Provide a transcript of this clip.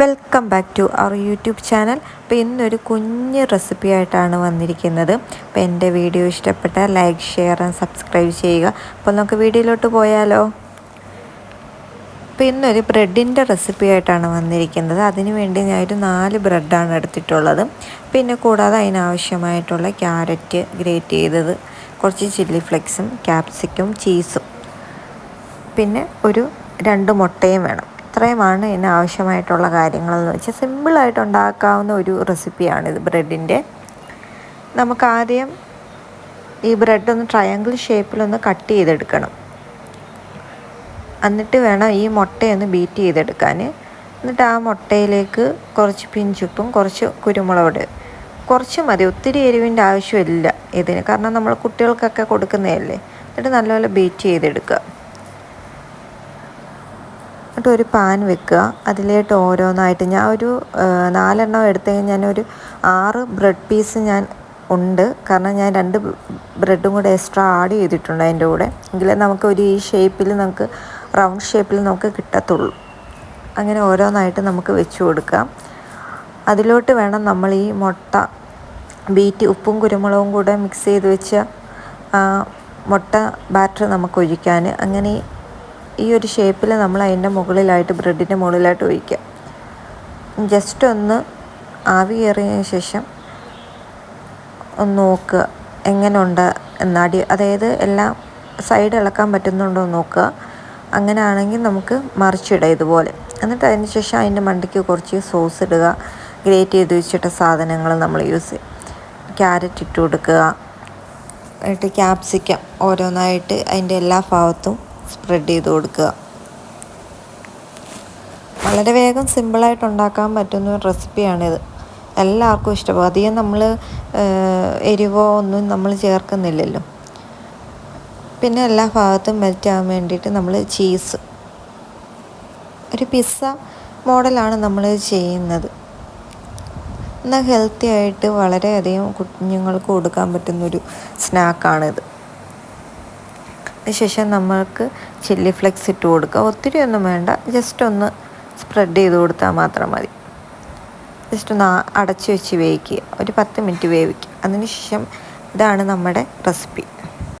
Welcome back to our YouTube channel അപ്പോൾ ഇന്നൊരു കുഞ്ഞ് റെസിപ്പി ആയിട്ടാണ് വന്നിരിക്കുന്നത്. അപ്പോൾ എന്റെ വീഡിയോ ഇഷ്ടപ്പെട്ട ലൈക്ക് ഷെയർ ആൻഡ് സബ്സ്ക്രൈബ് ചെയ്യുക. അപ്പോൾ നമുക്ക് വീഡിയോയിലോട്ട് പോയാലോ? അപ്പോൾ ഇന്നൊരു ബ്രെഡിന്റെ റെസിപ്പി ആയിട്ടാണ് വന്നിരിക്കുന്നത്. അതിന് വേണ്ടി ഞാൻ ഒരു നാല് ബ്രെഡാണ് എടുത്തിട്ടുള്ളത്. പിന്നെ കൂടാതെ അതിനാവശ്യമായിട്ടുള്ള ക്യാരറ്റ് ഗ്രേറ്റ് ചെയ്തത്. കുറച്ച് ചില്ലി ഫ്ലെക്സും ക്യാപ്സിക്കും ചീസും പിന്നെ ഒരു രണ്ട് മുട്ടയും വേണം. ഇത്രയുമാണ് ഇതിന് ആവശ്യമായിട്ടുള്ള കാര്യങ്ങളെന്ന് വെച്ചാൽ സിമ്പിളായിട്ട് ഉണ്ടാക്കാവുന്ന ഒരു റെസിപ്പിയാണിത് ബ്രെഡിന്റെ. നമുക്ക് ആദ്യം ഈ ബ്രെഡ് ഒന്ന് ട്രയാങ്കിൾ ഷേപ്പിലൊന്ന് കട്ട് ചെയ്തെടുക്കണം. എന്നിട്ട് വേണം ഈ മുട്ടയൊന്ന് ബീറ്റ് ചെയ്തെടുക്കാൻ. എന്നിട്ട് ആ മുട്ടയിലേക്ക് കുറച്ച് പിഞ്ചുപ്പും കുറച്ച് കുരുമുളക് കുറച്ച് മതി ഒത്തിരി എരിവിന്റെ ആവശ്യമില്ല ഇതിന്. കാരണം നമ്മൾ കുട്ടികൾക്കൊക്കെ കൊടുക്കുന്നതല്ലേ. എന്നിട്ട് നല്ലപോലെ ബീറ്റ് ചെയ്തെടുക്കുക. എന്നിട്ട് ഒരു പാൻ വെക്കുക. അതിലേട്ട് ഓരോന്നായിട്ട് ഞാൻ ഒരു നാലെണ്ണം എടുത്തു ഞാനൊരു ആറ് ബ്രെഡ് പീസ് ഞാൻ ഉണ്ട്. കാരണം ഞാൻ രണ്ട് ബ്രെഡും കൂടെ എക്സ്ട്രാ ആഡ് ചെയ്തിട്ടുണ്ട് അതിന്റെ കൂടെ. എങ്കിലേ നമുക്ക് ഒരു ഈ ഷേപ്പിൽ നമുക്ക് റൗണ്ട് ഷേപ്പിൽ നമുക്ക് കിട്ടത്തുള്ളൂ. അങ്ങനെ ഓരോന്നായിട്ട് നമുക്ക് വെച്ച് കൊടുക്കാം. അതിലോട്ട് വേണം നമ്മൾ ഈ മുട്ട ബീറ്റ് ഉപ്പും കുരുമുളകും കൂടെ മിക്സ് ചെയ്ത് വെച്ച മുട്ട ബാറ്റർ നമുക്ക് ഒഴിക്കാൻ. അങ്ങനെ ഈ ഒരു ഷേപ്പിൽ നമ്മൾ അതിന്റെ മുകളിലായിട്ട് ബ്രെഡിന്റെ മുകളിലായിട്ട് ഒഴിക്കുക ജസ്റ്റ് ഒന്ന് ആവി കയറിയതിന് ശേഷം ഒന്ന് നോക്കുക എങ്ങനെയുണ്ട് എന്നടി അതായത് എല്ലാം സൈഡ് ഇളക്കാൻ പറ്റുന്നുണ്ടോ നോക്കുക. അങ്ങനെ ആണെങ്കിൽ നമുക്ക് മറിച്ചിടുക ഇതുപോലെ. എന്നിട്ട് അതിന് ശേഷം അതിന്റെ മണ്ടയ്ക്ക് കുറച്ച് സോസ് ഇടുക. ഗ്രേറ്റ് ചെയ്ത് വെച്ചിട്ട സാധനങ്ങൾ നമ്മൾ യൂസ് ചെയ്യും. ക്യാരറ്റ് ഇട്ട് കൊടുക്കുക. എന്നിട്ട് ക്യാപ്സിക്കം ഓരോന്നായിട്ട് അതിന്റെ എല്ലാ ഭാഗത്തും സ്പ്രെഡ് ചെയ്ത് കൊടുക്കുക. വളരെ വേഗം സിമ്പിളായിട്ട് ഉണ്ടാക്കാൻ പറ്റുന്ന ഒരു റെസിപ്പിയാണിത് എല്ലാവർക്കും ഇഷ്ടപ്പെടും. അധികം നമ്മൾ എരിവോ ഒന്നും നമ്മൾ ചേർക്കുന്നില്ലല്ലോ. പിന്നെ എല്ലാ ഭാഗത്തും മെൽറ്റ് ആകാൻ വേണ്ടിയിട്ട് നമ്മൾ ചീസ് ഒരു പിസ്സ മോഡലാണ് നമ്മൾ ചെയ്യുന്നത്. എന്നാൽ ഹെൽത്തി ആയിട്ട് വളരെയധികം കുഞ്ഞുങ്ങൾക്ക് കൊടുക്കാൻ പറ്റുന്നൊരു സ്നാക്കാണിത് അതിനുശേഷം നമ്മൾക്ക് ചില്ലി ഫ്ലെക്സ് ഇട്ട് കൊടുക്കുക. ഒത്തിരി ഒന്നും വേണ്ട. ജസ്റ്റ് ഒന്ന് സ്പ്രെഡ് ചെയ്ത് കൊടുത്താൽ മാത്രം മതി. ജസ്റ്റ് ഒന്ന് അടച്ച് വെച്ച് വേവിക്കുക. ഒരു പത്ത് മിനിറ്റ് വേവിക്കുക. അതിനുശേഷം ഇതാണ് നമ്മുടെ റെസിപ്പി